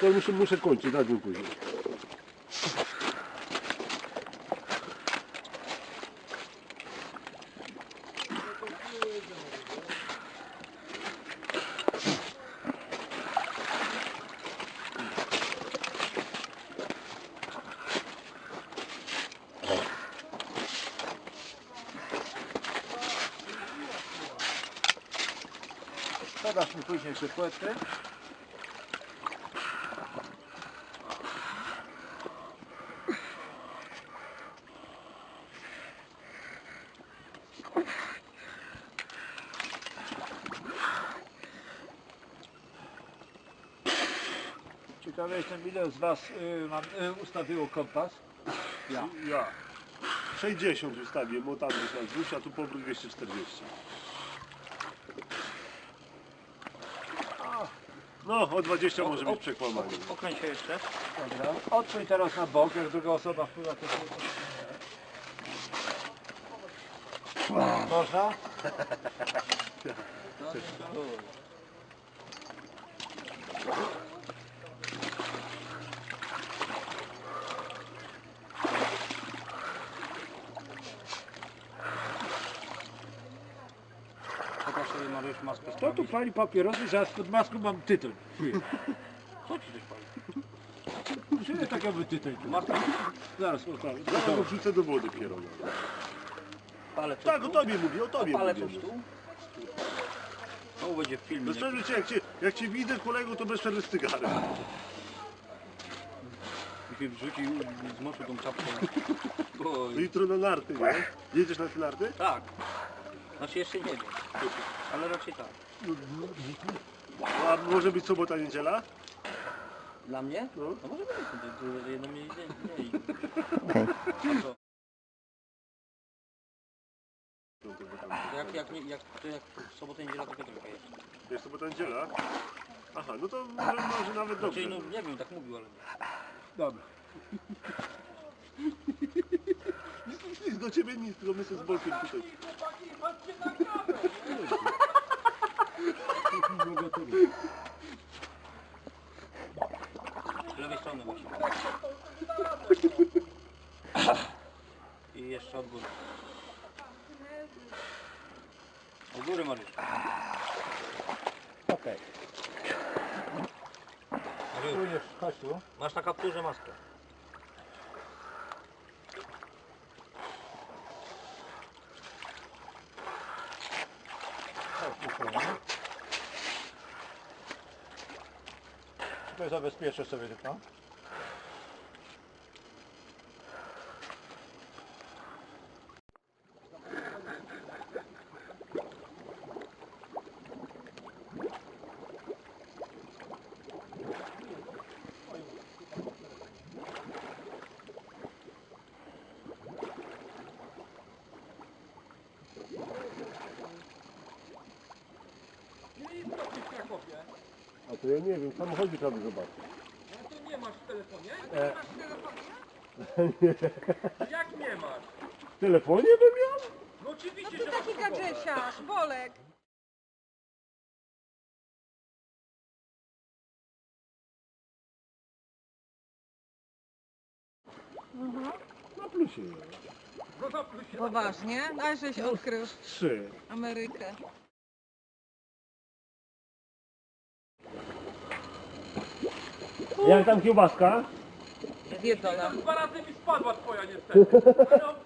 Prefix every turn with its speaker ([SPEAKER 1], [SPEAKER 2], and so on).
[SPEAKER 1] To muszę, muszę kończyć, zadzwoń później.
[SPEAKER 2] Podasz mi później jeszcze Ciekawe jestem ile z Was y, mam, y, ustawiło kompas. Ja.
[SPEAKER 1] Ja. 60 wystawię, bo tam jest na wzrusz, a tu powrót 240. No, o 20 może być przekłamanie.
[SPEAKER 3] Okręć się jeszcze.
[SPEAKER 2] Dobra. Odsuń teraz na bok, jak druga osoba wpływa to Można?
[SPEAKER 3] Pokaż sobie Mariusz maskę
[SPEAKER 2] Kto tu pali papierosy, że ja pod maską mam tytoń?
[SPEAKER 3] Co ci coś pali?
[SPEAKER 2] Czemu tak jakby tytoń?
[SPEAKER 3] Maska?
[SPEAKER 2] Zaraz, o tak.
[SPEAKER 1] Zaraz go wrzucę do wody kierowo.
[SPEAKER 3] Palec
[SPEAKER 1] Tak, o tobie mówię, o tobie
[SPEAKER 3] Palec
[SPEAKER 1] mówię.
[SPEAKER 3] od tu? To będzie w filmie.
[SPEAKER 1] No szczerze cię, jak cię, jak cię widzę kolego, to bez przerwy z cygarem.
[SPEAKER 3] Mi się wrzucił, zmoczył tą czapkę.
[SPEAKER 1] To
[SPEAKER 3] Oj.
[SPEAKER 1] jutro na narty, nie? Jedziesz na te narty?
[SPEAKER 3] Tak. Znaczy jeszcze nie wiem. Ale raczej tak.
[SPEAKER 1] A może być sobota, niedziela?
[SPEAKER 3] Dla mnie?
[SPEAKER 1] No.
[SPEAKER 3] No może być. Jedno mniej, mniej. A co? Jak, jak, nie- jak, to jak w sobotę niedziela to Piotrka jest.
[SPEAKER 1] Jest sobota, niedziela? Aha, no to może, może nawet dobrze.
[SPEAKER 3] Czyli no nie wiem, tak mówił, ale nie.
[SPEAKER 2] Dobra.
[SPEAKER 1] Nic do ciebie nic, tylko my sobie z Bolkiem tutaj.
[SPEAKER 3] Z lewej strony właśnie. I jeszcze od góry. Od góry Mariusz.
[SPEAKER 2] Okej.
[SPEAKER 3] Mariusz,
[SPEAKER 2] Płyniesz, chodź tu.
[SPEAKER 3] masz na kapturze maskę.
[SPEAKER 2] Chodź tu płynie. Tutaj zabezpieczę sobie tylko.
[SPEAKER 1] A to ja nie wiem, w samochodzie trzeba by zobaczyć.
[SPEAKER 4] Nie masz w telefonie?
[SPEAKER 1] E.
[SPEAKER 4] Nie masz w telefonie? Jak nie masz?
[SPEAKER 1] W telefonie bym miał?
[SPEAKER 4] No oczywiście,
[SPEAKER 5] Ty
[SPEAKER 4] że masz
[SPEAKER 5] taki
[SPEAKER 4] pogodę.
[SPEAKER 5] gadżeciarz, Bolek.
[SPEAKER 1] Na plusie.
[SPEAKER 4] No za plusie.
[SPEAKER 5] Poważnie? A żeś odkrył
[SPEAKER 1] Trzy.
[SPEAKER 5] Amerykę.
[SPEAKER 1] Jak tam kiełbaska?
[SPEAKER 5] Zjedzona.
[SPEAKER 4] Dwa razy mi spadła twoja niestety.